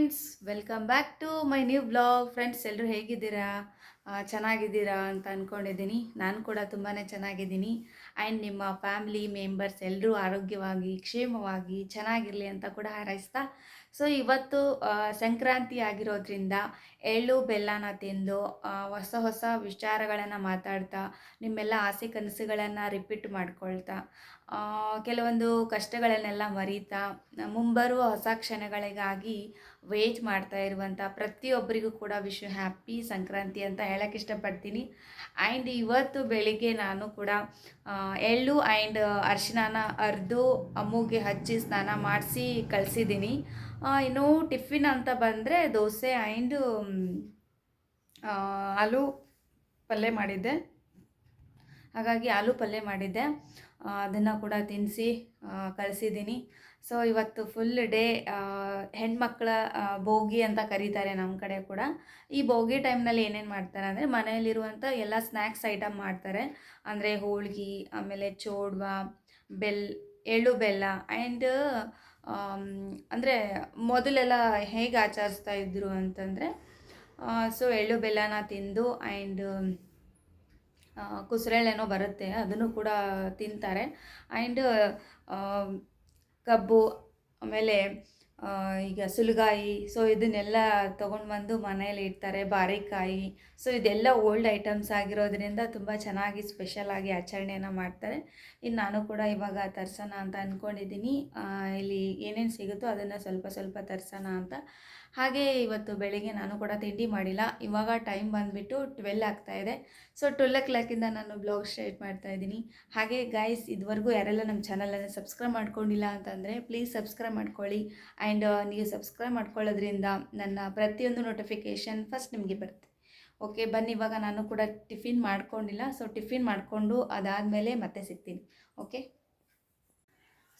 Friends welcome back to my new blog friends ಎಲ್ಲರೂ ಹೇಗಿದ್ದೀರಾ? ಚೆನ್ನಾಗಿದ್ದೀರಾ ಅಂತ ಅಂದ್ಕೊಂಡಿದ್ದೀನಿ ನಾನು ಕೂಡ ತುಂಬಾ ಚೆನ್ನಾಗಿದ್ದೀನಿ. ಆ್ಯಂಡ್ ನಿಮ್ಮ ಫ್ಯಾಮಿಲಿ ಮೆಂಬರ್ಸ್ ಎಲ್ಲರೂ ಆರೋಗ್ಯವಾಗಿ, ಕ್ಷೇಮವಾಗಿ ಚೆನ್ನಾಗಿರಲಿ ಅಂತ ಕೂಡ ಹಾರೈಸ್ತಾ. ಸೊ ಇವತ್ತು ಸಂಕ್ರಾಂತಿ ಆಗಿರೋದ್ರಿಂದ ಎಳ್ಳು, ಬೆಲ್ಲನ ತಿಂದು ಹೊಸ ಹೊಸ ವಿಚಾರಗಳನ್ನು ಮಾತಾಡ್ತಾ, ನಿಮ್ಮೆಲ್ಲ ಆಸೆ ಕನಸುಗಳನ್ನು ರಿಪೀಟ್ ಮಾಡ್ಕೊಳ್ತಾ ಕೆಲವೊಂದು ಕಷ್ಟಗಳನ್ನೆಲ್ಲ ಮರೀತಾ, ಮುಂಬರುವ ಹೊಸ ಕ್ಷಣಗಳಿಗಾಗಿ ವೇಟ್ ಮಾಡ್ತಾ ಇರುವಂಥ ಪ್ರತಿಯೊಬ್ಬರಿಗೂ ಕೂಡ ವಿಶ್ ಹ್ಯಾಪಿ ಸಂಕ್ರಾಂತಿ ಅಂತ ಹೇಳಕ್ಕೆ ಇಷ್ಟಪಡ್ತೀನಿ. ಆ್ಯಂಡ್ ಇವತ್ತು ಬೆಳಿಗ್ಗೆ ನಾನು ಕೂಡ ಎಳ್ಳು ಆ್ಯಂಡ್ ಅರ್ಶಿನಾನ ಅರ್ದು, ಅಮ್ಮುಗೆ ಹಚ್ಚಿ ಸ್ನಾನ ಮಾಡಿಸಿ ಕಳಿಸಿದ್ದೀನಿ. ಇನ್ನು ಟಿಫಿನ್ ಅಂತ ಬಂದರೆ ದೋಸೆ ಆ್ಯಂಡ್ ಆಲೂ ಪಲ್ಯ ಮಾಡಿದ್ದೆ. ಹಾಗಾಗಿ ಆಲೂ ಪಲ್ಯ ಮಾಡಿದ್ದೆ. ಅದನ್ನು ಕೂಡ ತಿನ್ನಿಸಿ ಕಳಿಸಿದ್ದೀನಿ. ಸೊ ಇವತ್ತು ಫುಲ್ ಡೇ ಹೆಣ್ಮಕ್ಳ ಭೋಗಿ ಅಂತ ಕರೀತಾರೆ ನಮ್ಮ ಕಡೆ ಕೂಡ. ಈ ಭೋಗಿ ಟೈಮ್ನಲ್ಲಿ ಏನೇನು ಮಾಡ್ತಾರೆ ಅಂದರೆ ಮನೆಯಲ್ಲಿರುವಂಥ ಎಲ್ಲ ಸ್ನ್ಯಾಕ್ಸ್ ಐಟಮ್ ಮಾಡ್ತಾರೆ. ಅಂದರೆ ಹೋಳ್ಗೆ, ಆಮೇಲೆ ಚೋಡ್ವ, ಬೆಲ್, ಎಳ್ಳು ಬೆಲ್ಲ ಆ್ಯಂಡ್ ಅಂದರೆ ಮೊದಲೆಲ್ಲ ಹೇಗೆ ಆಚರಿಸ್ತಾ ಇದ್ರು ಅಂತಂದರೆ ಸೊ ಎಳ್ಳು ಬೆಲ್ಲನ ತಿಂದು ಆ್ಯಂಡ್ ಕುಸ್ರೆಳೇನೋ ಬರುತ್ತೆ, ಅದನ್ನು ಕೂಡ ತಿಂತಾರೆ. ಆ್ಯಂಡ್ ಕಬ್ಬು, ಆಮೇಲೆ ಈಗ ಸುಲಗಾಯಿ ಸೊ ಇದನ್ನೆಲ್ಲ ತೊಗೊಂಡು ಬಂದು ಮನೇಲಿ ಇಡ್ತಾರೆ, ಬಾರಿಕಾಯಿ. ಸೊ ಇದೆಲ್ಲ ಓಲ್ಡ್ ಐಟಮ್ಸ್ ಆಗಿರೋದ್ರಿಂದ ತುಂಬ ಚೆನ್ನಾಗಿ ಸ್ಪೆಷಲಾಗಿ ಆಚರಣೆಯನ್ನು ಮಾಡ್ತಾರೆ. ಇನ್ನು ನಾನು ಕೂಡ ಇವಾಗ ತರ್ಸೋಣ ಅಂತ ಅಂದ್ಕೊಂಡಿದ್ದೀನಿ ಇಲ್ಲಿ ಏನೇನು ಸಿಗುತ್ತೋ ಅದನ್ನು ಸ್ವಲ್ಪ ಸ್ವಲ್ಪ ತರ್ಸೋಣ ಅಂತ. ಹಾಗೆ ಇವತ್ತು ಬೆಳಿಗ್ಗೆ ನಾನು ಕೂಡ ತಿಂಡಿ ಮಾಡಿಲ್ಲ. ಇವಾಗ ಟೈಮ್ ಬಂದುಬಿಟ್ಟು ಟ್ವೆಲ್ ಆಗ್ತಾ ಇದೆ. ಸೊ ಟ್ವೆಲ್ ಓ ಕ್ಲಾಕಿಂದ ನಾನು ಬ್ಲಾಗ್ ಸ್ಟಾರ್ಟ್ ಮಾಡ್ತಾ ಇದ್ದೀನಿ. ಹಾಗೆ ಗೈಸ್ ಇದುವರೆಗೂ ಯಾರೆಲ್ಲ ನಮ್ಮ ಚಾನಲನ್ನು ಸಬ್ಸ್ಕ್ರೈಬ್ ಮಾಡ್ಕೊಂಡಿಲ್ಲ ಅಂತಂದರೆ ಪ್ಲೀಸ್ ಸಬ್ಸ್ಕ್ರೈಬ್ ಮಾಡ್ಕೊಳ್ಳಿ. ಆ್ಯಂಡ್ ನೀವು ಸಬ್ಸ್ಕ್ರೈಬ್ ಮಾಡ್ಕೊಳ್ಳೋದ್ರಿಂದ ನನ್ನ ಪ್ರತಿಯೊಂದು ನೋಟಿಫಿಕೇಷನ್ ಫಸ್ಟ್ ನಿಮಗೆ ಬರುತ್ತೆ. ಓಕೆ ಬನ್ನಿ, ಇವಾಗ ನಾನು ಕೂಡ ಟಿಫಿನ್ ಮಾಡ್ಕೊಂಡಿಲ್ಲ. ಸೊ ಟಿಫಿನ್ ಮಾಡಿಕೊಂಡು ಅದಾದಮೇಲೆ ಮತ್ತೆ ಸಿಗ್ತೀನಿ. ಓಕೆ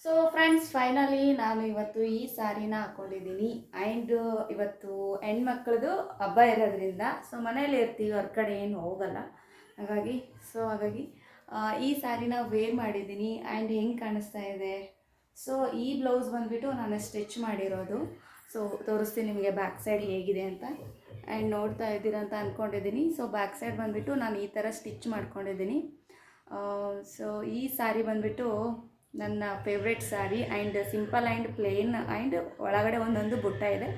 ಸೊ ಫ್ರೆಂಡ್ಸ್ ಫೈನಲಿ ನಾನು ಇವತ್ತು ಈ ಸಾರಿನ ಹಾಕೊಂಡಿದ್ದೀನಿ. ಆ್ಯಂಡ್ ಇವತ್ತು ಹೆಣ್ಮಕ್ಳದು ಹಬ್ಬ ಇರೋದ್ರಿಂದ ಸೊ ಮನೇಲಿ ಇರ್ತೀವಿ ಹೊರ್ಗಡೆ ಏನು ಹೋಗಲ್ಲ. ಹಾಗಾಗಿ ಸೊ ಹಾಗಾಗಿ ಈ ಸಾರಿನ ವೇರ್ ಮಾಡಿದ್ದೀನಿ. ಆ್ಯಂಡ್ ಹೆಂಗೆ ಕಾಣಿಸ್ತಾ ಇದೆ? ಸೊ ಈ ಬ್ಲೌಸ್ ಬಂದುಬಿಟ್ಟು ನಾನು ಸ್ಟಿಚ್ ಮಾಡಿರೋದು. ಸೊ ತೋರಿಸ್ತೀನಿ ನಿಮಗೆ ಬ್ಯಾಕ್ ಸೈಡ್ ಹೇಗಿದೆ ಅಂತ. ಆ್ಯಂಡ್ ನೋಡ್ತಾ ಇದ್ದೀರ ಅಂತ ಅಂದ್ಕೊಂಡಿದ್ದೀನಿ ಸೊ ಬ್ಯಾಕ್ ಸೈಡ್ ಬಂದುಬಿಟ್ಟು ನಾನು ಈ ಥರ ಸ್ಟಿಚ್ ಮಾಡ್ಕೊಂಡಿದ್ದೀನಿ. ಸೊ ಈ ಸಾರಿ ಬಂದುಬಿಟ್ಟು ನನ್ನ favourite sari and simple and plain and ಒಳಗಡೆ ಒಂದೊಂದು ಬುಟ್ಟ ಇದೆ.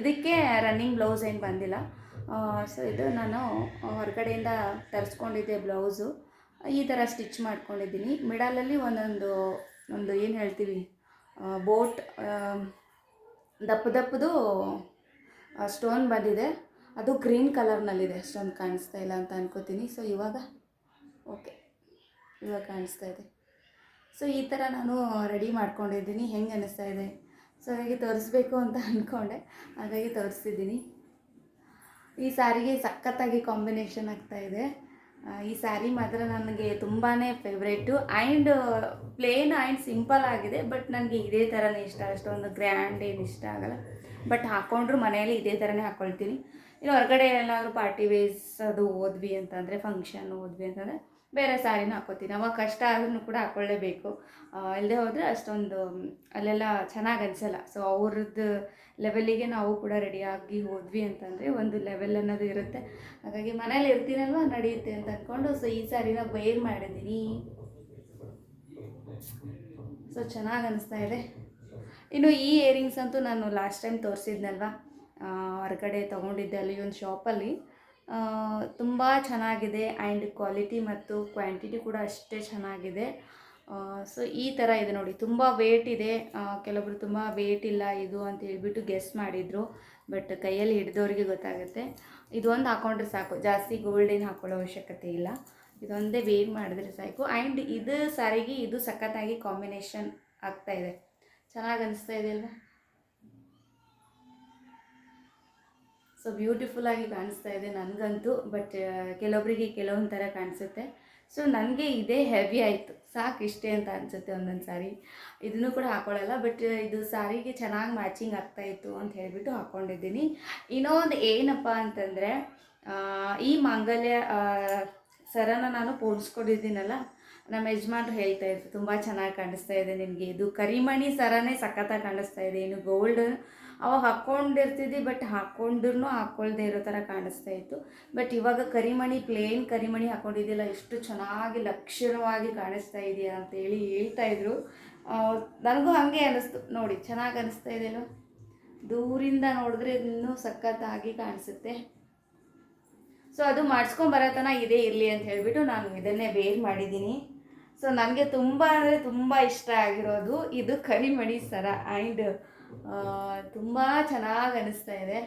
ಇದಕ್ಕೆ ರನ್ನಿಂಗ್ ಬ್ಲೌಸ್ ಏನು ಬಂದಿಲ್ಲ. ಸೊ ಇದು ನಾನು ಹೊರಗಡೆಯಿಂದ ತರಿಸ್ಕೊಂಡಿದ್ದೆ ಬ್ಲೌಸು ಈ ಥರ ಸ್ಟಿಚ್ ಮಾಡ್ಕೊಂಡಿದ್ದೀನಿ. ಮಿಡಲಲ್ಲಿ ಒಂದೊಂದು, ಒಂದು ಏನು ಹೇಳ್ತೀವಿ ಬೋಟ್ ದಪ್ಪ ದಪ್ಪದು ಸ್ಟೋನ್ ಬಂದಿದೆ. ಅದು ಗ್ರೀನ್ ಕಲರ್ನಲ್ಲಿದೆ ಅಷ್ಟೊಂದು ಕಾಣಿಸ್ತಾ ಇಲ್ಲ ಅಂತ ಅನ್ಕೋತೀನಿ. ಸೊ ಇವಾಗ ಓಕೆ ಇವಾಗ ಕಾಣಿಸ್ತಾ ಇದೆ. ಸೊ ಈ ಥರ ನಾನು ರೆಡಿ ಮಾಡ್ಕೊಂಡಿದ್ದೀನಿ. ಹೆಂಗೆ ಅನ್ನಿಸ್ತಾ ಇದೆ? ಸೊ ಹಾಗಾಗಿ ತೋರಿಸ್ಬೇಕು ಅಂತ ಅಂದ್ಕೊಂಡೆ ಹಾಗಾಗಿ ತೋರಿಸ್ತಿದ್ದೀನಿ. ಈ ಸ್ಯಾರಿಗೆ ಸಖತ್ತಾಗಿ ಕಾಂಬಿನೇಷನ್ ಆಗ್ತಾ ಇದೆ. ಈ ಸ್ಯಾರಿ ಮಾತ್ರ ನನಗೆ ತುಂಬಾ favourite and plain and simple ಆಗಿದೆ. ಬಟ್ ನನಗೆ ಇದೇ ಥರನೇ ಇಷ್ಟ. ಅಷ್ಟೊಂದು ಗ್ರ್ಯಾಂಡ್ ಏನು ಇಷ್ಟ ಆಗಲ್ಲ. ಬಟ್ ಹಾಕ್ಕೊಂಡ್ರು ಮನೆಯಲ್ಲಿ ಇದೇ ಥರನೇ ಹಾಕ್ಕೊಳ್ತೀನಿ ಇನ್ನು ಹೊರಗಡೆ ಎಲ್ಲಾದರೂ ಪಾರ್ಟಿ ವೇಸ್ ಅದು ಓದ್ವಿ ಅಂತಂದರೆ ಫಂಕ್ಷನ್ ಓದ್ವಿ ಅಂತಂದರೆ ಬೇರೆ ಸ್ಯಾರಿನೂ ಹಾಕ್ಕೋತೀನಿ. ಅವಾಗ ಕಷ್ಟ ಆದ್ರೂ ಕೂಡ ಹಾಕ್ಕೊಳ್ಳೇಬೇಕು. ಇಲ್ಲದೆ ಹೋದರೆ ಅಷ್ಟೊಂದು ಅಲ್ಲೆಲ್ಲ ಚೆನ್ನಾಗಿ ಅನಿಸಲ್ಲ. ಸೊ ಅವ್ರದ್ದು ಲೆವೆಲ್ಲಿಗೆ ನಾವು ಕೂಡ ರೆಡಿಯಾಗಿ ಹೋದ್ವಿ ಅಂತಂದರೆ ಒಂದು ಲೆವೆಲ್ ಅನ್ನೋದು ಇರುತ್ತೆ. ಹಾಗಾಗಿ ಮನೇಲಿ ಇರ್ತೀನಲ್ವ, ನಡೆಯುತ್ತೆ ಅಂತ ಅಂದ್ಕೊಂಡು ಸೊ ಈ ಸ್ಯಾರಿನ ಬೇರ್ ಮಾಡಿದ್ದೀನಿ. ಸೊ ಚೆನ್ನಾಗಿ ಅನಿಸ್ತಾ ಇದೆ. ಇನ್ನು ಈ ಇಯರಿಂಗ್ಸ್ ಅಂತೂ ನಾನು ಲಾಸ್ಟ್ ಟೈಮ್ ತೋರಿಸಿದ್ನಲ್ವ? ಹೊರಗಡೆ ತೊಗೊಂಡಿದ್ದೆ ಅಲ್ಲಿ ಒಂದು ಶಾಪಲ್ಲಿ ತುಂಬ ಚೆನ್ನಾಗಿದೆ ಆ್ಯಂಡ್ ಕ್ವಾಲಿಟಿ ಮತ್ತು ಕ್ವಾಂಟಿಟಿ ಕೂಡ ಅಷ್ಟೇ ಚೆನ್ನಾಗಿದೆ. ಸೊ ಈ ಥರ ಇದೆ ನೋಡಿ, ತುಂಬ ವೇಟ್ ಇದೆ. ಕೆಲವರು ತುಂಬ ವೇಟ್ ಇಲ್ಲ ಇದು ಅಂತ ಹೇಳ್ಬಿಟ್ಟು ಗೆಸ್ ಮಾಡಿದರು ಬಟ್ ಕೈಯಲ್ಲಿ ಹಿಡಿದವ್ರಿಗೆ ಗೊತ್ತಾಗುತ್ತೆ. ಇದೊಂದು ಹಾಕೊಂಡ್ರೆ ಸಾಕು, ಜಾಸ್ತಿ ಗೋಲ್ಡ್ ಏನು ಹಾಕೊಳ್ಳೋ ಅವಶ್ಯಕತೆ ಇಲ್ಲ. ಇದೊಂದೇ ವೇರ್ ಮಾಡಿದ್ರೆ ಸಾಕು. ಆ್ಯಂಡ್ ಇದು ಸಾರಿಗೆ, ಇದು ಸಖತ್ತಾಗಿ ಕಾಂಬಿನೇಷನ್ ಆಗ್ತಾ ಇದೆ. ಚೆನ್ನಾಗಿ ಅನಿಸ್ತಾ ಇದೆ ಅಲ್ವಾ? ಸೊ ಬ್ಯೂಟಿಫುಲ್ಲಾಗಿ ಕಾಣಿಸ್ತಾ ಇದೆ ನನಗಂತೂ ಬಟ್ ಕೆಲವೊಬ್ಬರಿಗೆ ಕೆಲವೊಂದು ಥರ ಕಾಣಿಸುತ್ತೆ. ಸೊ ನನಗೆ ಇದೇ ಹೆವಿ ಆಯಿತು. ಸಾಕು ಇಷ್ಟೇ ಅಂತ ಅನಿಸುತ್ತೆ ಒಂದೊಂದು ಸಾರಿ. ಇದನ್ನು ಕೂಡ ಹಾಕೊಳ್ಳಲ್ಲ ಬಟ್ ಇದು ಸಾರಿಗೆ ಚೆನ್ನಾಗಿ ಮ್ಯಾಚಿಂಗ್ ಆಗ್ತಾಯಿತ್ತು ಅಂತ ಹೇಳಿಬಿಟ್ಟು ಹಾಕ್ಕೊಂಡಿದ್ದೀನಿ ಇನ್ನೊಂದು ಏನಪ್ಪ ಅಂತಂದರೆ ಈ ಮಾಂಗಲ್ಯ ಸರನ ನಾನು ಪೋಣಿಸ್ಕೊಂಡಿದ್ದೀನಲ್ಲ, ನಮ್ಮ ಯಜಮಾನ್ರು ಹೇಳ್ತಾ ಇದ್ರು, ತುಂಬ ಚೆನ್ನಾಗಿ ಕಾಣಿಸ್ತಾ ಇದೆ ನಿನಗೆ. ಇದು ಕರಿಮಣಿ ಸರನೇ ಸಖತ್ತಾಗಿ ಕಾಣಿಸ್ತಾ ಇದೆ. ಇನ್ನು ಗೋಲ್ಡ್ ಅವಾಗ ಹಾಕ್ಕೊಂಡಿರ್ತಿದ್ವಿ ಬಟ್ ಹಾಕ್ಕೊಂಡ್ರೂ ಹಾಕ್ಕೊಳ್ದೆ ಇರೋ ಥರ ಕಾಣಿಸ್ತಾ ಇತ್ತು. ಬಟ್ ಇವಾಗ ಕರಿಮಣಿ ಪ್ಲೇನ್ ಕರಿಮಣಿ ಹಾಕ್ಕೊಂಡಿದ್ದಿಲ್ಲ ಎಷ್ಟು ಚೆನ್ನಾಗಿ ಲಕ್ಷಣವಾಗಿ ಕಾಣಿಸ್ತಾ ಇದೆಯಾ ಅಂತೇಳಿ ಹೇಳ್ತಾ ಇದ್ರು. ಆ, ನನಗೂ ಹಾಗೆ ಅನ್ನಿಸ್ತು ನೋಡಿ ಚೆನ್ನಾಗಿ ಅನಿಸ್ತಾ ಇದೆಯಲ್ಲ ದೂರಿಂದ ನೋಡಿದ್ರೆ ಇನ್ನೂ ಸಖತ್ತಾಗಿ ಕಾಣಿಸುತ್ತೆ. ಸೊ ಅದು ಮಾಡಿಸ್ಕೊಂಬರತನ ಇದೇ ಇರಲಿ ಅಂತ ಹೇಳಿಬಿಟ್ಟು ನಾನು ಇದನ್ನೇ ಬೇರ್ ಮಾಡಿದ್ದೀನಿ. ಸೊ ನನಗೆ ತುಂಬ ಅಂದರೆ ತುಂಬ ಇಷ್ಟ ಆಗಿರೋದು ಇದು ಕರಿಮಣಿ ಸರ ಆ್ಯಂಡ್ ತುಂಬ ಚೆನ್ನಾಗಿ ಅನಿಸ್ತಾ ಇದೆ.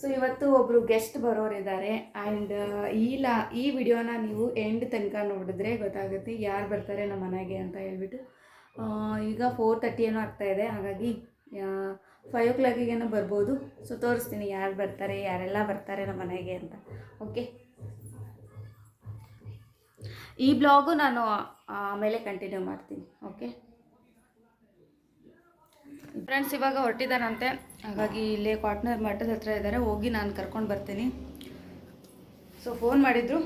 ಸೊ ಇವತ್ತು ಒಬ್ಬರು ಗೆಸ್ಟ್ ಬರೋರಿದ್ದಾರೆ ಆ್ಯಂಡ್ ಈ ಲಾ, ಈ ವಿಡಿಯೋನ ನೀವು ಎಂಡ್ ತನಕ ನೋಡಿದ್ರೆ ಗೊತ್ತಾಗುತ್ತೆ ಯಾರು ಬರ್ತಾರೆ ನಮ್ಮ ಮನೆಗೆ ಅಂತ ಹೇಳ್ಬಿಟ್ಟು. ಈಗ ಫೋರ್ ತರ್ಟಿ ಏನೋ ಆಗ್ತಾ ಇದೆ, ಹಾಗಾಗಿ ಫೈವ್ ಓ ಕ್ಲಾಕಿಗೇನೋ ಬರ್ಬೋದು. ಸೊ ತೋರಿಸ್ತೀನಿ ಯಾರು ಬರ್ತಾರೆ, ಯಾರೆಲ್ಲ ಬರ್ತಾರೆ ನಮ್ಮ ಮನೆಗೆ ಅಂತ. ಓಕೆ ಈ ಬ್ಲಾಗು ನಾನು ಆಮೇಲೆ ಕಂಟಿನ್ಯೂ ಮಾಡ್ತೀನಿ ಓಕೆ ಫ್ರೆಂಡ್ಸ್ ಇವಾಗ ಹೊರಟಿದ್ದಾರಂತೆ. ಹಾಗಾಗಿ ಇಲ್ಲೇ ಕ್ವಾಟ್ನರ್ ಮಠದ ಹತ್ರ ಇದ್ದಾರೆ. ಹೋಗಿ ನಾನು ಕರ್ಕೊಂಡು ಬರ್ತೀನಿ. ಸೊ ಫೋನ್ ಮಾಡಿದರು.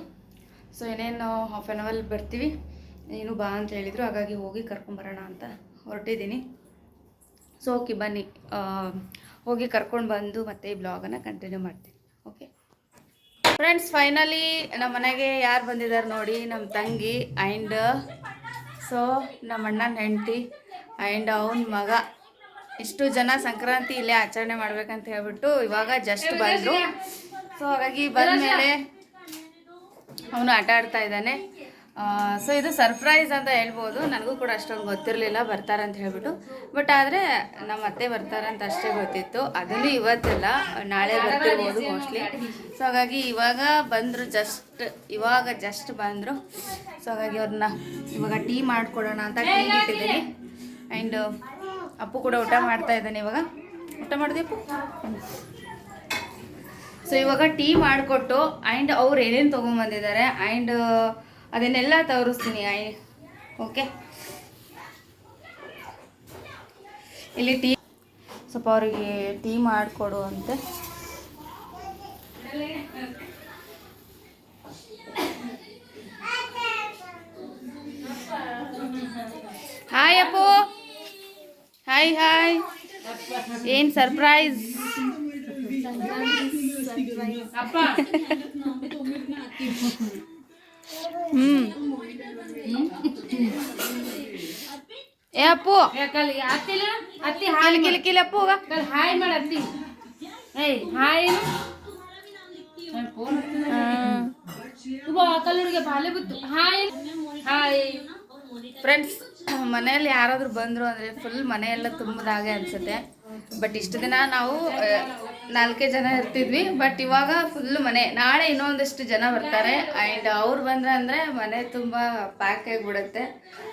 ಸೊ ಏನೇನು ಹಾಫ್ ಆನ್ ಅವರ್ ಬರ್ತೀವಿ. ನೀನು ಬಾ ಅಂತ ಹೇಳಿದರು. ಹಾಗಾಗಿ ಹೋಗಿ ಕರ್ಕೊಂಬರೋಣ ಅಂತ ಹೊರಟಿದ್ದೀನಿ. ಸೊ ಓಕೆ ಬನ್ನಿ. ಹೋಗಿ ಕರ್ಕೊಂಡು ಬಂದು ಮತ್ತೆ ಈ ಬ್ಲಾಗನ್ನು ಕಂಟಿನ್ಯೂ ಮಾಡ್ತೀನಿ ಓಕೆ ಫ್ರೆಂಡ್ಸ್ ಫೈನಲಿ ನಮ್ಮ ಮನೆಗೆ ಯಾರು ಬಂದಿದ್ದಾರೆ ನೋಡಿ ನಮ್ಮ ತಂಗಿ ಆ್ಯಂಡ್ ಸೊ ನಮ್ಮ ಅಣ್ಣನ ಹೆಂಡತಿ ಆ್ಯಂಡ್ ಅವನ ಮಗ. ಇಷ್ಟು ಜನ ಸಂಕ್ರಾಂತಿ ಇಲ್ಲೇ ಆಚರಣೆ ಮಾಡ್ಬೇಕಂತ ಹೇಳ್ಬಿಟ್ಟು ಇವಾಗ ಜಸ್ಟ್ ಬಂದರು. ಸೊ ಹಾಗಾಗಿ ಬಂದ ಮೇಲೆ ಅವನು ಆಟ ಆಡ್ತಾ ಇದ್ದಾನೆ. ಸೊ ಇದು ಸರ್ಪ್ರೈಸ್ ಅಂತ ಹೇಳ್ಬೋದು. ನನಗೂ ಕೂಡ ಅಷ್ಟೊಂದು ಗೊತ್ತಿರಲಿಲ್ಲ ಬರ್ತಾರಂತ ಹೇಳ್ಬಿಟ್ಟು. ಬಟ್ ಆದರೆ ನಮ್ಮ ಅತ್ತೆ ಬರ್ತಾರಂತ ಅಷ್ಟೇ ಗೊತ್ತಿತ್ತು. ಅದನ್ನು ಇವತ್ತಲ್ಲ, ನಾಳೆ ಬರ್ತಿರ್ಬೋದು ಮೋಸ್ಟ್ಲಿ ಸೊ ಹಾಗಾಗಿ ಇವಾಗ ಬಂದರು ಜಸ್ಟ್ ಇವಾಗ ಜಸ್ಟ್ ಬಂದರು. ಸೊ ಹಾಗಾಗಿ ಅವ್ರನ್ನ ಇವಾಗ ಟೀ ಮಾಡಿಕೊಡೋಣ ಅಂತ ಟೀ ಇಟ್ಟಿದ್ದೀನಿ. ಆ್ಯಂಡ್ ಅಪ್ಪು ಕೂಡ ಊಟ ಮಾಡ್ತಾ ಇದ್ದಾನೆ ಇವಾಗ. ಊಟ ಮಾಡಿದೆ ಅಪ್ಪು? ಸೊ ಇವಾಗ ಟೀ ಮಾಡಿಕೊಟ್ಟು ಆ್ಯಂಡ್ ಅವ್ರು ಏನೇನು ತೊಗೊಂಬಂದಿದ್ದಾರೆ ಆ್ಯಂಡ್ ಅದನ್ನೆಲ್ಲ ತೋರಿಸ್ತೀನಿ ಐ ಓಕೆ ಇಲ್ಲಿ ಟೀ ಸ್ವಲ್ಪ ಅವರಿಗೆ ಟೀ ಮಾಡಿಕೊಡು ಅಂತೆ. ಹಾಯ್ ಅಪ್ಪು ಹಾಯ್ ಹಾಯ್ ಏನು ಸರ್ಪ್ರೈಸ್ ಹ್ಮ್ ಏ ಅಪ್ಪು. ಅತ್ತಿ ಹಾಲು ಕಿಲ್ ಕಿಲ್ ಅಪ್ಪು ಹಾಯ್ ಮಾಡ ಅತ್ತಿ. ಏಯ್ ಹಾಯ್ ಕಲ್ಲುಡಿಗೆ ಬಾಲೆ ಬಿತ್ತು. ಹಾಯ್. ಹಾಯ್. ಫ್ರೆಂಡ್ಸ್ ಮನೆಯಲ್ಲಿ ಯಾರಾದರೂ ಬಂದರು ಅಂದರೆ ಫುಲ್ ಮನೆಯೆಲ್ಲ ತುಂಬದಾಗೆ ಅನಿಸುತ್ತೆ. ಬಟ್ ಇಷ್ಟು ದಿನ ನಾವು ನಾಲ್ಕೇ ಜನ ಇರ್ತಿದ್ವಿ ಬಟ್ ಇವಾಗ ಫುಲ್ ಮನೆ. ನಾಳೆ ಇನ್ನೊಂದಷ್ಟು ಜನ ಬರ್ತಾರೆ. ಆ್ಯಂಡ್ ಅವ್ರು ಬಂದ್ರೆ ಅಂದರೆ ಮನೆ ತುಂಬ ಪ್ಯಾಕ್ ಆಗಿಬಿಡುತ್ತೆ.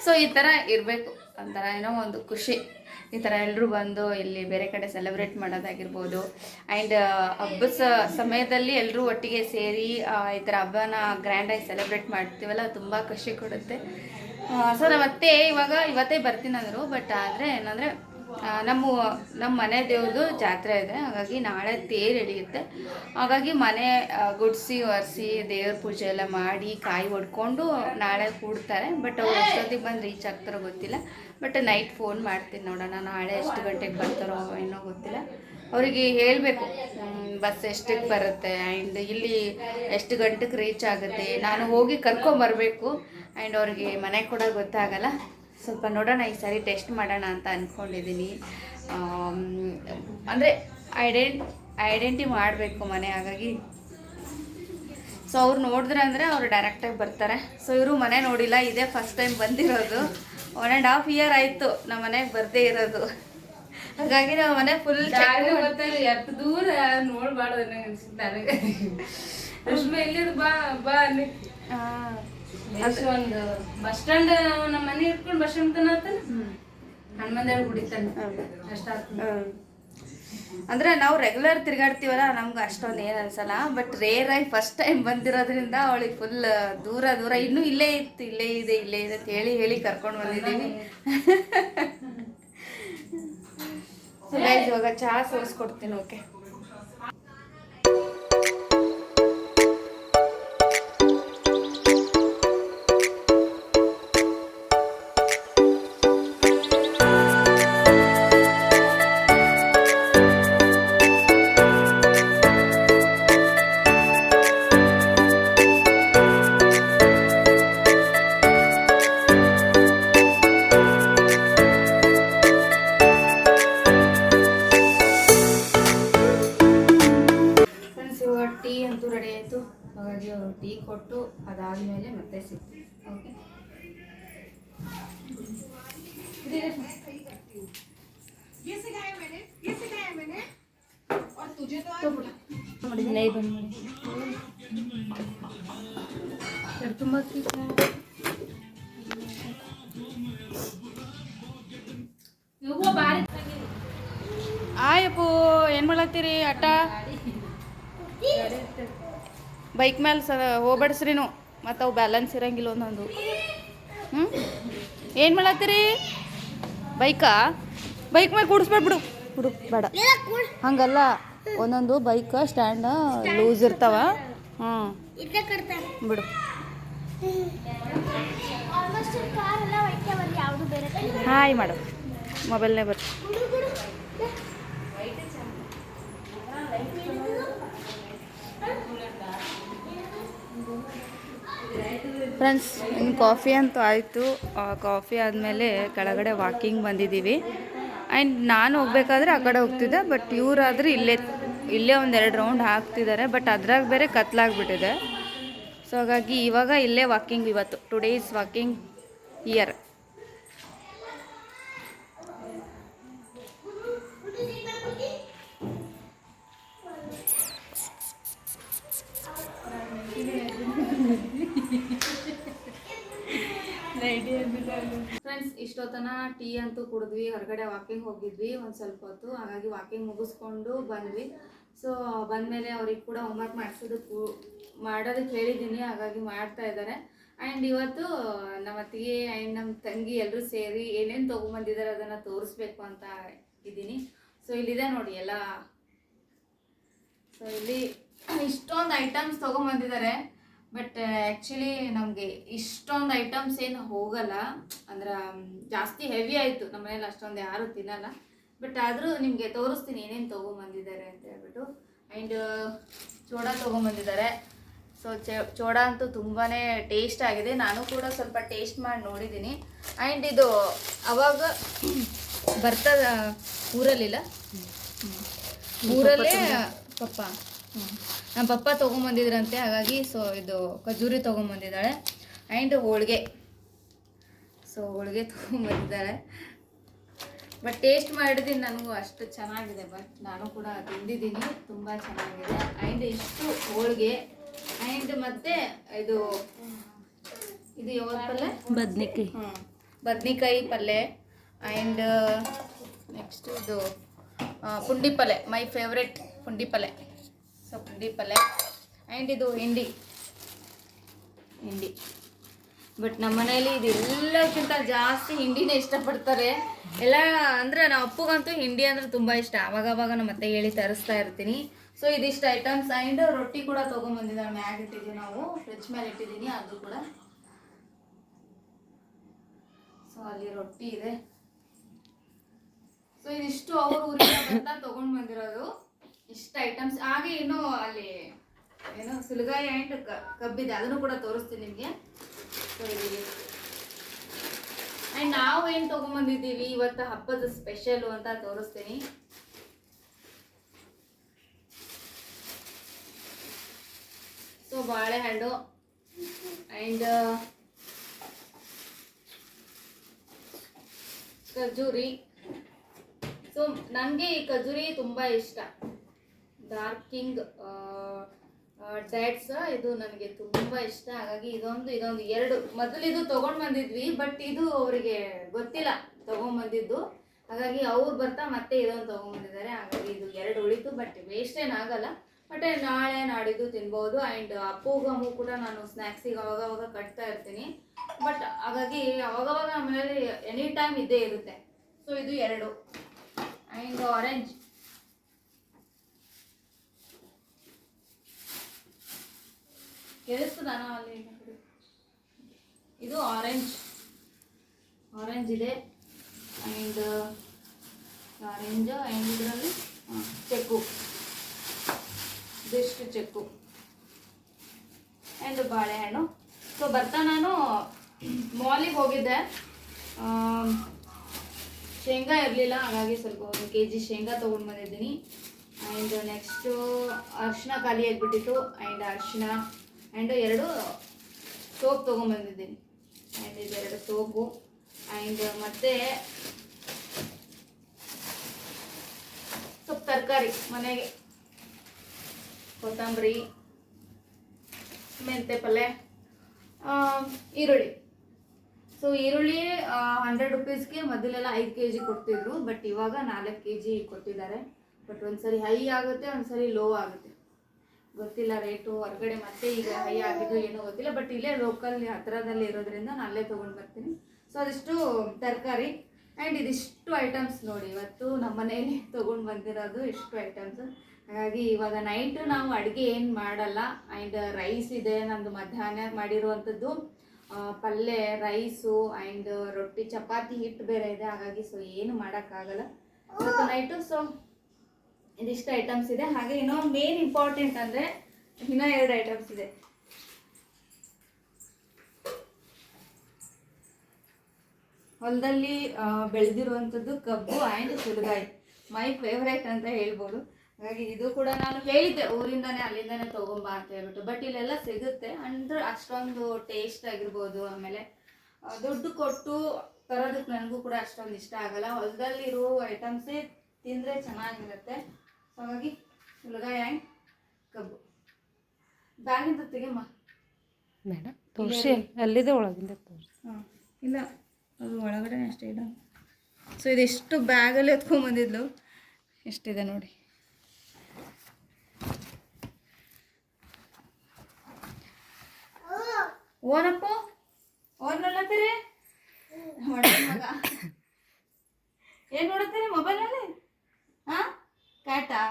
ಸೊ ಈ ಥರ ಇರಬೇಕು. ಒಂಥರ ಏನೋ ಒಂದು ಖುಷಿ. ಈ ಥರ ಎಲ್ಲರೂ ಬಂದು ಇಲ್ಲಿ ಬೇರೆ ಕಡೆ ಸೆಲೆಬ್ರೇಟ್ ಮಾಡೋದಾಗಿರ್ಬೋದು. ಆ್ಯಂಡ್ ಹಬ್ಬದ ಸಮಯದಲ್ಲಿ ಎಲ್ಲರೂ ಒಟ್ಟಿಗೆ ಸೇರಿ ಈ ಥರ ಹಬ್ಬನ ಗ್ರ್ಯಾಂಡಾಗಿ ಸೆಲೆಬ್ರೇಟ್ ಮಾಡ್ತೀವಲ್ಲ, ತುಂಬ ಖುಷಿ ಕೊಡುತ್ತೆ. ಸೊ ನಮ್ಮ ಅತ್ತೆ ಇವಾಗ ಇವತ್ತೇ ಬರ್ತೀನಿ ಅಂದರು ಬಟ್ ಆದರೆ ಏನಂದರೆ ನಮ್ಮ ನಮ್ಮ ಮನೆ ದೇವ್ರದ್ದು ಜಾತ್ರೆ ಇದೆ. ಹಾಗಾಗಿ ನಾಳೆ ತೇರು ಎಳೆಯುತ್ತೆ ಹಾಗಾಗಿ ಮನೆ ಗುಡಿಸಿ, ಒರೆಸಿ, ದೇವ್ರ ಪೂಜೆ ಎಲ್ಲ ಮಾಡಿ ಕಾಯಿ ಹೊಡ್ಕೊಂಡು ನಾಳೆ ಕೂಡ್ತಾರೆ. ಬಟ್ ಅವ್ರು ಎಷ್ಟೊತ್ತಿಗೆ ಬಂದು ರೀಚ್ ಆಗ್ತಾರೋ ಗೊತ್ತಿಲ್ಲ. ಬಟ್ ನೈಟ್ ಫೋನ್ ಮಾಡ್ತೀನಿ ನೋಡೋಣ. ನಾಳೆ ಎಷ್ಟು ಗಂಟೆಗೆ ಬರ್ತಾರೋ ಏನೋ ಗೊತ್ತಿಲ್ಲ. ಅವರಿಗೆ ಹೇಳಬೇಕು ಬಸ್ ಎಷ್ಟಕ್ಕೆ ಬರುತ್ತೆ ಆ್ಯಂಡ್ ಇಲ್ಲಿ ಎಷ್ಟು ಗಂಟೆಗೆ ರೀಚ್ ಆಗುತ್ತೆ. ನಾನು ಹೋಗಿ ಕರ್ಕೊಂಬರಬೇಕು. ಆ್ಯಂಡ್ ಅವ್ರಿಗೆ ಮನೆ ಕೂಡ ಗೊತ್ತಾಗಲ್ಲ. ಸ್ವಲ್ಪ ನೋಡೋಣ ಈ ಸಾರಿ ಟೆಸ್ಟ್ ಮಾಡೋಣ ಅಂತ ಅಂದ್ಕೊಂಡಿದ್ದೀನಿ ಅಂದರೆ ಐಡೆಂಟ್ ಐಡೆಂಟಿ ಮಾಡಬೇಕು ಮನೆ ಹಾಗಾಗಿ. ಸೊ ಅವ್ರು ನೋಡಿದ್ರೆ ಅಂದರೆ ಅವರು ಡೈರೆಕ್ಟಾಗಿ ಬರ್ತಾರೆ. ಸೊ ಇವರು ಮನೆ ನೋಡಿಲ್ಲ ಇದೇ ಫಸ್ಟ್ ಟೈಮ್ ಬಂದಿರೋದು. ಒನ್ ಆ್ಯಂಡ್ ಹಾಫ್ ಇಯರ್ ಆಯಿತು ನಮ್ಮ ಮನೆಗೆ ಬರದೇ ಇರೋದು. ಹಾಗಾಗಿ ನಾವು ಮನೆ ಫುಲ್ ಎಷ್ಟು ದೂರ ನೋಡಬಾರ್ದು ನನಗೆ. ಅನಿಸುತ್ತೆ ಬಾ ಬಾ ಒಂದು ಬಸ್ ಸ್ಟ್ಯಾಂಡ್ ನಮ್ಮ ಮನೆ ಇಟ್ಕೊಂಡು ಬಸ್ ಸ್ಟ್ಯಾಂಡ್ ತನ ಆತನ ಹನುಮಂದೇವ್ ಗುಡಿತಾನೆ ಅಷ್ಟಾಗ್ತದೆ ಅಂದ್ರೆ ನಾವು ರೆಗ್ಯುಲರ್ ತಿರುಗಾಡ್ತೀವಲ್ಲ ನಮ್ಗೆ ಅಷ್ಟೊಂದು ಏನು ಅನ್ಸಲ್ಲ. ಬಟ್ ರೇರ್ ಆಗಿ ಫಸ್ಟ್ ಟೈಮ್ ಬಂದಿರೋದ್ರಿಂದ ಅವಳಿಗೆ ಫುಲ್ ದೂರ ದೂರ. ಇನ್ನೂ ಇಲ್ಲೇ ಇತ್ತು ಇಲ್ಲೇ ಇದೆ ಇಲ್ಲೇ ಇದೆ ಅಂತ ಹೇಳಿ ಹೇಳಿ ಕರ್ಕೊಂಡು ಬಂದಿದ್ದೀವಿ ಇವಾಗ ಚಹಾ ಸೋಸ್ಕೊಡ್ತೀನಿ ಓಕೆ ಟೀ ಕೊಟ್ಟು ಅದಾದಮೇಲೆ ಮತ್ತೆ ಸಿಗ್ತೀವಿ ಓಕೆ ತುಂಬ ಆಯಪ್ಪು ಏನು ಮಾಡ್ಲತ್ತೀರಿ ಅಟ್ಟ? ಬೈಕ್ ಮೇಲೆ ಸ ಹೋಗ್ಬೇಡ್ಸ್ರಿನು ಮತ್ತು ಅವು ಬ್ಯಾಲೆನ್ಸ್ ಇರಂಗಿಲ್ಲ ಒಂದೊಂದು. ಹ್ಞೂ ಏನು ಮಾಡತ್ತೀರಿ? ಬೈಕಾ? ಬೈಕ್ ಮೇಲೆ ಕೂಡಿಸ್ಬೇಡ ಬಿಡು. ಬಿಡು ಬೇಡ. ಹಂಗಲ್ಲ ಒಂದೊಂದು ಬೈಕ್ ಸ್ಟ್ಯಾಂಡ್ ಲೂಸ್ ಇರ್ತಾವ. ಹ್ಞೂ ಬಿಡು. ಬೇರೆ ಹಾಯ್ ಮಾಡು. ಮೊಬೈಲ್ನೇ ಬರ್ರಿ ಫ್ರೆಂಡ್ಸ್, ಇನ್ನು ಕಾಫಿ ಅಂತೂ ಆಯಿತು. ಕಾಫಿ ಆದಮೇಲೆ ಕೆಳಗಡೆ ವಾಕಿಂಗ್ ಬಂದಿದ್ದೀವಿ. ಆ್ಯಂಡ್ ನಾನು ಹೋಗ್ಬೇಕಾದ್ರೆ ಆ ಕಡೆ ಹೋಗ್ತಿದ್ದೆ, ಬಟ್ ಇವರಾದ್ರೆ ಇಲ್ಲೇ ಇಲ್ಲೇ ಒಂದೆರಡು ರೌಂಡ್ ಹಾಕ್ತಿದ್ದಾರೆ, ಬಟ್ ಅದ್ರಾಗ ಬೇರೆ ಕತ್ಲಾಗ್ಬಿಟ್ಟಿದೆ. ಸೊ, ಹಾಗಾಗಿ ಇವಾಗ ಇಲ್ಲೇ ವಾಕಿಂಗ್ ಇವತ್ತು. ಟುಡೇಸ್ ವಾಕಿಂಗ್ ಇಯರ್ ಫ್ರೆಂಡ್ಸ್ ಇಷ್ಟೊತ್ತನ ಟೀ ಅಂತೂ ಕುಡಿದ್ವಿ, ಹೊರಗಡೆ ವಾಕಿಂಗ್ ಹೋಗಿದ್ವಿ ಒಂದು ಸ್ವಲ್ಪ ಹೊತ್ತು. ಹಾಗಾಗಿ ವಾಕಿಂಗ್ ಮುಗಿಸ್ಕೊಂಡು ಬಂದ್ವಿ. ಸೊ ಬಂದಮೇಲೆ ಅವ್ರಿಗೆ ಕೂಡ ಹೋಮ್ವರ್ಕ್ ಮಾಡಿಸೋದು ಮಾಡೋದಕ್ಕೆ ಹೇಳಿದ್ದೀನಿ, ಹಾಗಾಗಿ ಮಾಡ್ತಾ ಇದ್ದಾರೆ. ಆ್ಯಂಡ್ ಇವತ್ತು, ನಮ್ಮ ಅತ್ತಿಗೆ ಆ್ಯಂಡ್ ನಮ್ಮ ತಂಗಿ ಎಲ್ಲರೂ ಸೇರಿ ಏನೇನು ತೊಗೊಂಬಂದಿದ್ದಾರೆ ಅದನ್ನು ತೋರಿಸ್ಬೇಕು ಅಂತ ಇದ್ದೀನಿ. ಸೊ ಇಲ್ಲಿದೆ ನೋಡಿ ಎಲ್ಲ. ಸೊ ಇಲ್ಲಿ ಇಷ್ಟೊಂದು ಐಟಮ್ಸ್ ತೊಗೊಂಬಂದಿದ್ದಾರೆ. ಬಟ್ ಆ್ಯಕ್ಚುಲಿ ನಮಗೆ ಇಷ್ಟೊಂದು ಐಟಮ್ಸ್ ಏನು ಹೋಗಲ್ಲ. ಅಂದ್ರೆ ಜಾಸ್ತಿ ಹೆವಿ ಆಯಿತು. ನಮ್ಮ ಮನೇಲಿ ಅಷ್ಟೊಂದು ಯಾರೂ ತಿನ್ನಲ್ಲ. ಬಟ್ ಆದರೂ ನಿಮಗೆ ತೋರಿಸ್ತೀನಿ ಏನೇನು ತೊಗೊಂಬಂದಿದ್ದಾರೆ ಅಂತ ಹೇಳ್ಬಿಟ್ಟು. ಆ್ಯಂಡ್ ಚೋಡ ತೊಗೊಂಬಂದಿದ್ದಾರೆ. ಸೊ ಚೋಡ ಅಂತೂ ತುಂಬಾ ಟೇಸ್ಟ್ ಆಗಿದೆ. ನಾನು ಕೂಡ ಸ್ವಲ್ಪ ಟೇಸ್ಟ್ ಮಾಡಿ ನೋಡಿದ್ದೀನಿ. ಆ್ಯಂಡ್ ಇದು ಅವಾಗ ಬರ್ತದ ಊರಲ್ಲಿಲ್ಲ? ಊರಲ್ಲೇ ಪಪ್ಪ. ನಮ್ಮ ಪಪ್ಪ ತೊಗೊಂಬಂದಿದ್ರಂತೆ ಹಾಗಾಗಿ ಸೊ ಇದು ಖಜೂರಿ ತೊಗೊಂಬಂದಿದ್ದಾಳೆ. ಆ್ಯಂಡ್ ಹೋಳಿಗೆ. ಸೊ ಹೋಳಿಗೆ ತೊಗೊಂಬಂದಿದ್ದಾಳೆ. ಬಟ್ ಟೇಸ್ಟ್ ಮಾಡಿದ್ದೀನಿ ನನಗೂ ಅಷ್ಟು ಚೆನ್ನಾಗಿದೆ ಬಟ್ ನಾನು ಕೂಡ ತಿಂದಿದ್ದೀನಿ ತುಂಬ ಚೆನ್ನಾಗಿದೆ. ಆ್ಯಂಡ್ ಇಷ್ಟು ಹೋಳಿಗೆ. ಆ್ಯಂಡ್ ಮತ್ತೆ ಇದು ಇದು ಯಾವ ಪಲ್ಯ ಬದ್ನಿಕಾಯಿ. ಹ್ಞೂ ಬದ್ನಿಕಾಯಿ ಪಲ್ಯ ಆ್ಯಂಡ್ ನೆಕ್ಸ್ಟ್ ಇದು ಪುಂಡಿ ಪಲ್ಯ ಮೈ ಫೇವ್ರೆಟ್ ಪುಂಡಿ ಪಲ್ಯ ಸೊ ಪುಂಡಿ ಪಲ್ಯ. ಆ್ಯಂಡ್ ಇದು ಹಿಂಡಿ. ಹಿಂಡಿ. ಬಟ್ ನಮ್ಮ ಮನೇಲಿ ಇದೆಲ್ಲಕ್ಕಿಂತ ಜಾಸ್ತಿ ಹಿಂಡಿನೇ ಇಷ್ಟಪಡ್ತಾರೆ. ಎಲ್ಲ ಅಂದರೆ ನಾವು ಅಪ್ಪಗಂತೂ ಹಿಂಡಿ ಅಂದ್ರೆ ತುಂಬ ಇಷ್ಟ. ಆವಾಗ ಅವಾಗ ನಮ್ಮ ಮತ್ತೆ ಹೇಳಿ ತರಿಸ್ತಾ ಇರ್ತೀನಿ. ಸೊ ಇದಿಷ್ಟು ಐಟಮ್ಸ್ ಆ್ಯಂಡ್ ರೊಟ್ಟಿ ಕೂಡ ತೊಗೊಂಬಂದಿದ್ದಾರೆ. ಮ್ಯಾಗ್ ಇಟ್ಟಿದ್ದೀವಿ ನಾವು ಫ್ರಿಜ್ ಮೇಲೆ ಇಟ್ಟಿದ್ದೀನಿ. ಅದು ಕೂಡ. ಸೊ ಅಲ್ಲಿ ರೊಟ್ಟಿ ಇದೆ. ಸೊ ಇದಿಷ್ಟು ಅವ್ರ ಬಂದ ತೊಗೊಂಡು ಬಂದಿರೋದು. ಇಷ್ಟು ಐಟಮ್ಸ್ ಹಾಗೆ ಏನೋ ಅಲ್ಲಿ ಏನು ಸುಲಗಾಯಿ ಆ್ಯಂಡ್ ಕಬ್ಬಿದೆ, ಅದನ್ನು ಕೂಡ ತೋರಿಸ್ತೀನಿ ನಿಮಗೆ. ಸೊ ಇಲ್ಲಿ. ಆ್ಯಂಡ್ ನಾವು ಏನು ತೊಗೊಂಬಂದಿದ್ದೀವಿ? ಇವತ್ತು ಹಬ್ಬದ ಸ್ಪೆಷಲು ಅಂತ ತೋರಿಸ್ತೀನಿ. ಸೊ ಬಾಳೆಹಣ್ಣು ಆ್ಯಂಡ್ ಖರ್ಜೂರಿ ಸೊ ನನಗೆ ಈ ಖರ್ಜೂರಿ ತುಂಬ ಇಷ್ಟ. ಡಾರ್ಕ್ ಕಿಂಗ್ ಡೇಟ್ಸ್ ಇದು ನನಗೆ ತುಂಬ ಇಷ್ಟ. ಹಾಗಾಗಿ ಇದೊಂದು ಇದೊಂದು ಎರಡು. ಮೊದಲು ಇದು ತೊಗೊಂಡು ಬಂದಿದ್ವಿ ಬಟ್ ಇದು ಅವರಿಗೆ ಗೊತ್ತಿಲ್ಲ ತೊಗೊಂಬಂದಿದ್ದು ಹಾಗಾಗಿ ಅವ್ರು ಬರ್ತಾ ಮತ್ತೆ ಇದೊಂದು ತೊಗೊಂಬಂದಿದ್ದಾರೆ ಹಾಗಾಗಿ ಇದು ಎರಡು ಉಳಿತು ಬಟ್ ವೇಸ್ಟ್ ಏನಾಗಲ್ಲ ಬಟ್ ನಾಳೆ ನಾಡಿದ್ದು ತಿನ್ಬೋದು. ಆ್ಯಂಡ್ ಅಪ್ಪುಗಮ್ಮು ಕೂಡ ನಾನು ಸ್ನ್ಯಾಕ್ಸಿಗೆ ಅವಾಗವಾಗ ಅವಾಗ ಕಟ್ತಾ ಇರ್ತೀನಿ. ಬಟ್ ಹಾಗಾಗಿ ಅವಾಗವಾಗ ಆಮೇಲೆ ಎನಿ ಟೈಮ್ ಇದ್ದೇ ಇರುತ್ತೆ. ಸೊ ಇದು ಎರಡು. ಆ್ಯಂಡ್ ಆರೆಂಜ್ ಕೇಳಿಸ್ತದಾನ ಅಲ್ಲಿ ಇದು ಆರೆಂಜ್ ಆರೆಂಜ್ ಇದೆ. ಆ್ಯಂಡ್ ಆರೆಂಜ್ ಆ್ಯಂಡ್ ಇದರಲ್ಲಿ ಚೆಕ್ಕು. ಇದಿಷ್ಟು ಚೆಕ್ಕು. ಆ್ಯಂಡ್ ಬಾಳೆಹಣ್ಣು. ಸೊ ಬರ್ತಾ ನಾನು ಮಾಲಿಗೆ ಹೋಗಿದ್ದೆ. ಶೇಂಗಾ ಇರಲಿಲ್ಲ ಹಾಗಾಗಿ ಸ್ವಲ್ಪ ಒಂದು ಕೆ ಜಿ ಶೇಂಗಾ ತೊಗೊಂಡು ಬಂದಿದ್ದೀನಿ. ಆ್ಯಂಡ್ ನೆಕ್ಸ್ಟು ಅರಿಶಿನ ಖಾಲಿ ಆಗಿಬಿಟ್ಟಿತ್ತು. ಆ್ಯಂಡ್ ಅರಿಶಿನ ಆ್ಯಂಡ್ ಎರಡು ಸೋಪ್ ತೊಗೊಂಬಂದಿದ್ದೀನಿ. ಆ್ಯಂಡ್ ಇದೆರಡು ಸೋಪು ಆ್ಯಂಡ್ ಮತ್ತೆ ಸ್ವಲ್ಪ ತರಕಾರಿ ಮನೆಗೆ. ಕೊತ್ತಂಬರಿ ಮೆಂತೆ ಪಲ್ಯ ಈರುಳ್ಳಿ. ಸೊ ಈರುಳ್ಳಿ ಹಂಡ್ರೆಡ್ ರುಪೀಸ್ಗೆ ಮೊದಲೆಲ್ಲ ಐದು ಕೆ ಜಿ ಕೊಡ್ತಿದ್ರು. ಬಟ್ ಇವಾಗ ನಾಲ್ಕು ಕೆ ಜಿ ಕೊಟ್ಟಿದ್ದಾರೆ. ಬಟ್ ಒಂದ್ಸರಿ ಹೈ ಆಗುತ್ತೆ, ಒಂದ್ಸರಿ ಲೋ ಆಗುತ್ತೆ. ಗೊತ್ತಿಲ್ಲ ರೇಟು ಹೊರಗಡೆ ಮತ್ತೆ ಈಗ ಹೈ ಆಗಿದ್ದು ಏನೋ ಗೊತ್ತಿಲ್ಲ ಬಟ್ ಇಲ್ಲೇ ಲೋಕಲ್ ಹತ್ರದಲ್ಲಿ ಇರೋದ್ರಿಂದ ನಾನು ಅಲ್ಲೇ ತೊಗೊಂಡು ಬರ್ತೀನಿ. ಸೊ ಅದಿಷ್ಟು ತರಕಾರಿ ಆ್ಯಂಡ್ ಇದಿಷ್ಟು ಐಟಮ್ಸ್ ನೋಡಿ, ಇವತ್ತು ನಮ್ಮ ಮನೇಲಿ ತೊಗೊಂಡು ಬಂದಿರೋದು ಇಷ್ಟು ಐಟಮ್ಸ್ ಹಾಗಾಗಿ ಇವಾಗ ನೈಟು ನಾವು ಅಡುಗೆ ಏನು ಮಾಡಲ್ಲ ಆ್ಯಂಡ್ ರೈಸ್ ಇದೆ ನಂದು ಮಧ್ಯಾಹ್ನ ಮಾಡಿರುವಂಥದ್ದು ಪಲ್ಯ ರೈಸು ಆ್ಯಂಡ್ ರೊಟ್ಟಿ, ಚಪಾತಿ ಹಿಟ್ಟು ಬೇರೆ ಇದೆ, ಹಾಗಾಗಿ ಸೊ ಏನು ಮಾಡೋಕ್ಕಾಗಲ್ಲ. ಇವತ್ತು ನೈಟು ಸೊ ಇದಿಷ್ಟು ಐಟಮ್ಸ್ ಇದೆ. ಹಾಗೆ ಇನ್ನೂ ಮೇನ್ ಇಂಪಾರ್ಟೆಂಟ್ ಅಂದರೆ ಇನ್ನೂ ಎರಡು ಐಟಮ್ಸ್ ಇದೆ. ಹೊಲದಲ್ಲಿ ಬೆಳೆದಿರುವಂಥದ್ದು ಕಬ್ಬು ಆ್ಯಂಡ್ ಸುಲಗಾಯಿ ಮೈ ಫೇವ್ರೇಟ್ ಅಂತ ಹೇಳ್ಬೋದು. ಹಾಗಾಗಿ ಇದು ಕೂಡ ನಾನು ಹೇಳಿದ್ದೆ, ಊರಿಂದಾನೆ ಅಲ್ಲಿಂದಾನೆ ತೊಗೊಂಬಾ ಅಂತ ಹೇಳ್ಬಿಟ್ಟು. ಬಟ್ ಇಲ್ಲೆಲ್ಲ ಸಿಗುತ್ತೆ. ಅಂದ್ರೆ ಅಷ್ಟೊಂದು ಟೇಸ್ಟ್ ಆಗಿರ್ಬೋದು ಆಮೇಲೆ. ದುಡ್ಡು ಕೊಟ್ಟು ತರೋದಕ್ಕೆ ನನಗೂ ಕೂಡ ಅಷ್ಟೊಂದು ಇಷ್ಟ ಆಗಲ್ಲ. ಹೊಲದಲ್ಲಿರೋ ಐಟಮ್ಸೇ ತಿಂದರೆ ಚೆನ್ನಾಗಿರುತ್ತೆ. ಹಾಗಾಗಿ ಉಲಗಾಯ ಆ್ಯಂಡ್ ಕಬ್ಬು. ಬ್ಯಾಗಿಂದ ತೆಗೆಮ್ಮ. ಬೇಡ ತೋರಿಸಿ. ಅಲ್ಲಿದೆ ಒಳಗಿಂದ ತೋರಿಸಿ. ಹಾಂ ಇಲ್ಲ ಅದು ಒಳಗಡೆ ಅಷ್ಟೇ ಇಲ್ಲ. ಸೊ ಇದೆಷ್ಟು ಬ್ಯಾಗಲ್ಲಿ ಎತ್ಕೊಂಬಂದಿದ್ಲು ಎಷ್ಟಿದೆ ನೋಡಿ. ಓನಪ್ಪ ಓನ್ ಮಗ. ಏನು ನೋಡತ್ತೀರಿ ಮೊಬೈಲಲ್ಲಿ ಹಾಂ? ಕಾಟಾ?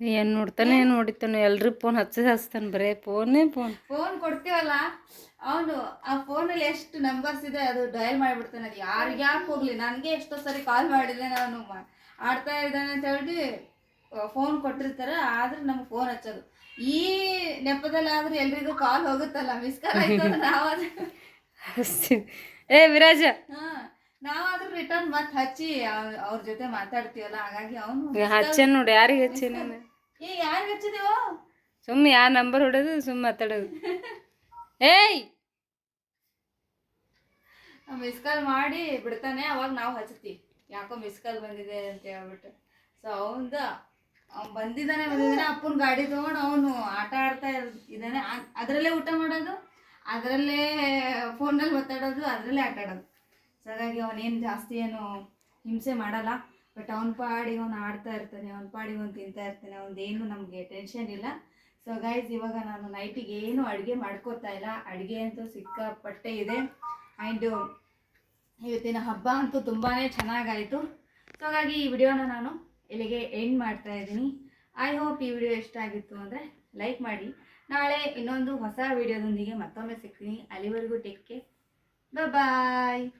ಏನು ನೋಡ್ತಾನೆ ನೋಡಿತಾನೆ ಎಲ್ರು ಫೋನ್ ಹಚ್ಚಿ ಹಚ್ತಾನೆ ಬರೇ ಫೋನೇ ಫೋನ್ ಫೋನ್ ಕೊಡ್ತೀವಲ್ಲ? ಅವನು ಆ ಫೋನಲ್ಲಿ ಎಷ್ಟು ನಂಬರ್ಸ್ ಇದೆ ಅದು ಡಯಲ್ ಮಾಡಿಬಿಡ್ತಾನೆ ಅದು ಯಾರಿಗೆ ಯಾಕೆ ಹೋಗ್ಲಿ? ನನಗೆ ಎಷ್ಟೋ ಸರಿ ಕಾಲ್ ಮಾಡಿದ್ರೆ ನಾನು. ಆಡ್ತಾ ಇದ್ದಾನೆ ಅಂತ ಹೇಳಿ ಫೋನ್ ಕೊಟ್ಟಿರ್ತಾರೆ ಆದ್ರೆ ನಮ್ಗೆ ಫೋನ್ ಹಚ್ಚೋದು. ಈ ನೆಪದಲ್ಲಿ ಆದ್ರೆ ಎಲ್ರಿಗೂ ಕಾಲ್ ಹೋಗುತ್ತಲ್ಲ? ಮಿಸ್ ಕಾಲ್ ಆಯ್ತು ನಾವು ಏ ವಿರಾಜ ಹಾ. ನಾವಾದ್ರೂ ರಿಟರ್ನ್ ಮತ್ತೆ ಹಚ್ಚಿ ಅವ್ರ ಜೊತೆ ಮಾತಾಡ್ತೀವಲ್ಲ ಹಾಗಾಗಿ ಅವನು ಹಚ್ಚೇನ್ ನೋಡಿ ಯಾರಿಗೆ ಹಚ್ಚಿ ನಾನು? ಏ ಯಾರಿಗೆ ಹಚ್ಚಿದೆವೋ? ಸುಮ್ಮನೆ ಯಾ ನಂಬರ್ ಹೊಡೆದು ಸುಮ್ಮನೆ ಮಾತಾಡೋದು. ಏಯ್! ಮಿಸ್ ಕಾಲ್ ಮಾಡಿ ಬಿಡ್ತಾನೆ ಅವಾಗ ನಾವು ಹಚ್ತೀವಿ. ಯಾಕೋ ಮಿಸ್ ಕಾಲ್ ಬಂದಿದೆ ಅಂತ ಹೇಳ್ಬಿಟ್ಟು. ಸೊ ಅವಂದ ಅವ್ನು ಬಂದಿದ್ದಾನೆ ಬಂದಿದ್ದಾನೆ ಅಪ್ಪನ ಗಾಡಿ ತೊಗೊಂಡು ಅವನು ಆಟ ಆಡ್ತಾ ಇದ್ದಾನೆ. ಅದರಲ್ಲೇ ಊಟ ಮಾಡೋದು ಅದರಲ್ಲೇ ಫೋನಲ್ಲಿ ಮಾತಾಡೋದು ಅದರಲ್ಲೇ ಆಟ ಆಡೋದು. ಸೊ ಹಾಗಾಗಿ ಅವನೇನು ಜಾಸ್ತಿ ಏನು ಹಿಂಸೆ ಮಾಡಲ್ಲ ಬಟ್ ಅವನ ಪಾಡಿಗೆ ಅವ್ನು ಆಡ್ತಾ ಇರ್ತಾನೆ, ಅವನ ಪಾಡಿಗೆ ಅವ್ನು ತಿಂತಾ ಇರ್ತಾನೆ ಅವನದೇನು ನಮಗೆ ಟೆನ್ಷನ್ ಇಲ್ಲ. ಸೊ ಗೈಸ್ ಇವಾಗ ನಾನು ನೈಟಿಗೆ ಏನು ಅಡುಗೆ ಮಾಡ್ಕೋತಾ ಇಲ್ಲ. ಅಡುಗೆ ಅಂತೂ ಸಿಕ್ಕಾಪಟ್ಟೆ ಇದೆ. ಆ್ಯಂಡು ಇವತ್ತಿನ ಹಬ್ಬ ಅಂತೂ ತುಂಬಾ ಚೆನ್ನಾಗಾಯಿತು. ಸೊ ಹಾಗಾಗಿ ಈ ವಿಡಿಯೋನ ನಾನು ಇಲ್ಲಿಗೆ ಎಂಡ್ ಮಾಡ್ತಾ ಇದ್ದೀನಿ. ಐ ಹೋಪ್ ಈ ವಿಡಿಯೋ ಇಷ್ಟ ಆಗಿತ್ತು ಅಂದರೆ ಲೈಕ್ ಮಾಡಿ. ನಾಳೆ ಇನ್ನೊಂದು ಹೊಸ ವಿಡಿಯೋದೊಂದಿಗೆ ಮತ್ತೊಮ್ಮೆ ಸಿಗ್ತೀನಿ. ಅಲ್ಲಿವರೆಗೂ ಟೇಕ್ ಕೇರ್ ಬಾಯ್ ಗೊತ್ತಾಯ್ತಾ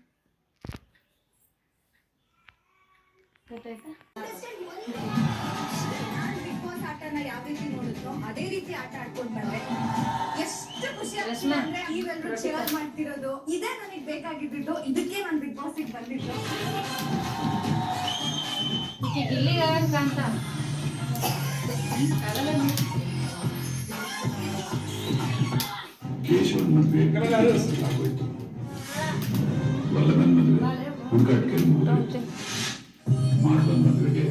ಬಿಗ್ ಬಾಸ್ ಆಟನ ಯಾವ ರೀತಿ ನೋಡಿದ್ರು ಅದೇ ರೀತಿ ಆಟ ಆಡ್ಕೊಂಡ್ ಬಂದೆ ಎಷ್ಟು ಖುಷಿ ಆಗ್ತಿದೆ ಅಂದ್ರೆ ನೀವೆಲ್ಲರೂ ಚೇರ್ ಮಾಡ್ತಿರೋದು ಇದೇ ನನಗೆ ಬೇಕಾಗಿದ್ದು ಇದಕ್ಕೆ ನಾನು ಬಿಗ್ ಬಾಸ್ ಬಂದಿದ್ದು ಇಲ್ಲಿ ಕೇಶವನ್ ಮದುವೆ ಆಗೋಯ್ತು ವಲ್ಲಭನ್ ಮದುವೆ